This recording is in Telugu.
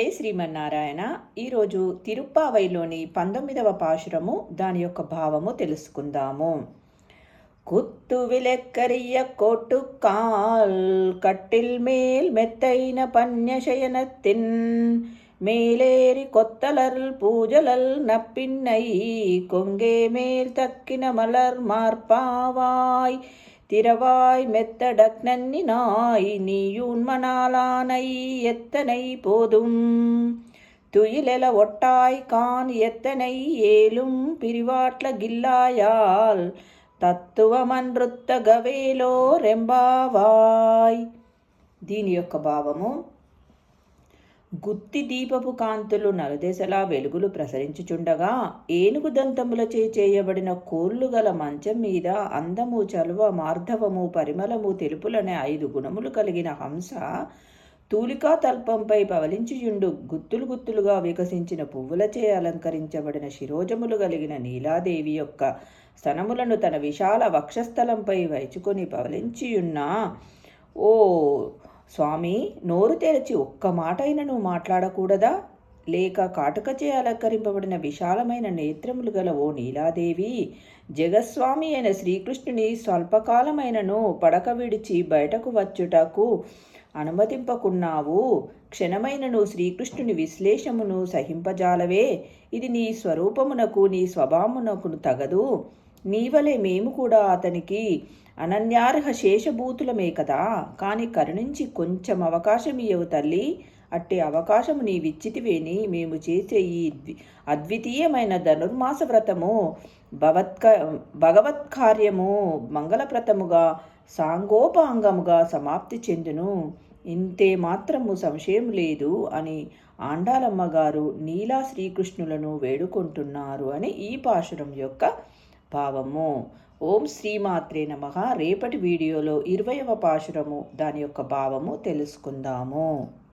జై శ్రీమన్నారాయణ. ఈరోజు తిరుప్పావైలోని పంతొమ్మిదవ పాశురము దాని యొక్క భావము తెలుసుకుందాము. కుత్తు విలెక్కరియ కోటు కాల్ కట్టిల్ మేల్ మెత్తైన పన్యశయన తిన్ మేలేరి కొత్తలల్ పూజలల్ నప్పిన్నై కొంగే మేల్ తక్కిన మలర్ మార్పావాయ్ திரவாய் மெத்தடக் நன்னினாய் நீயூன்மனாலானை எத்தனை போதும்? துயிலெல ஒட்டாய் கான் எத்தனை ஏலும்? பிரிவாட்ல கில்லாயால் తత్వమన్వృత్తగవేలో రెంబావాయ్ దీని యొక్క భావము గుత్తి దీపపు కాంతులు నలుదెసలా వెలుగులు ప్రసరించుచుండగా ఏనుగు దంతములచే చేయబడిన కోళ్ళు గల మంచం మీద అందము చలువ మార్ధవము పరిమళము తెలుపులనే ఐదు గుణములు కలిగిన హంస తూలికా తల్పంపై పవలించుయుండు గుత్తులు గుత్తులుగా వికసించిన పువ్వులచే అలంకరించబడిన శిరోజములు కలిగిన నీలాదేవి యొక్క స్తనములను తన విశాల వక్షస్థలంపై వైచుకొని పవలించియున్నా ఓ స్వామి నోరు తెరచి ఒక్క మాట అయినా నువ్వు మాట్లాడకూడదా? లేక కాటుకచే అలంకరింపబడిన విశాలమైన నేత్రములు గల ఓ నీలాదేవి జగస్వామి అయిన శ్రీకృష్ణుని స్వల్పకాలమైనను పడక విడిచి బయటకు వచ్చుటకు అనుమతింపకున్నావు. క్షణమైనను శ్రీకృష్ణుని విశ్లేషమును సహింపజాలవే. ఇది నీ స్వరూపమునకు నీ స్వభావమునకు తగదు. నీవలే మేము కూడా అతనికి అనన్యార్హ శేషభూతులమే కదా. కాని కరుణించి కొంచెం అవకాశం ఇయ్యవు తల్లి. అట్టి అవకాశము నీ విచ్చితివేని మేము చేసే ఈ అద్వితీయమైన ధనుర్మాస వ్రతము భవత్క భగవత్కార్యము మంగళప్రతముగా సాంగోపాంగముగా సమాప్తి చెందును. ఇంతే మాత్రము సంశయం లేదు అని ఆండాలమ్మ గారు నీలా శ్రీకృష్ణులను వేడుకుంటున్నారు అని ఈ పాశురం యొక్క భావము. ఓం శ్రీమాత్రే నమ. రేపటి వీడియోలో ఇరవయవ పాశురము దాని యొక్క భావము తెలుసుకుందాము.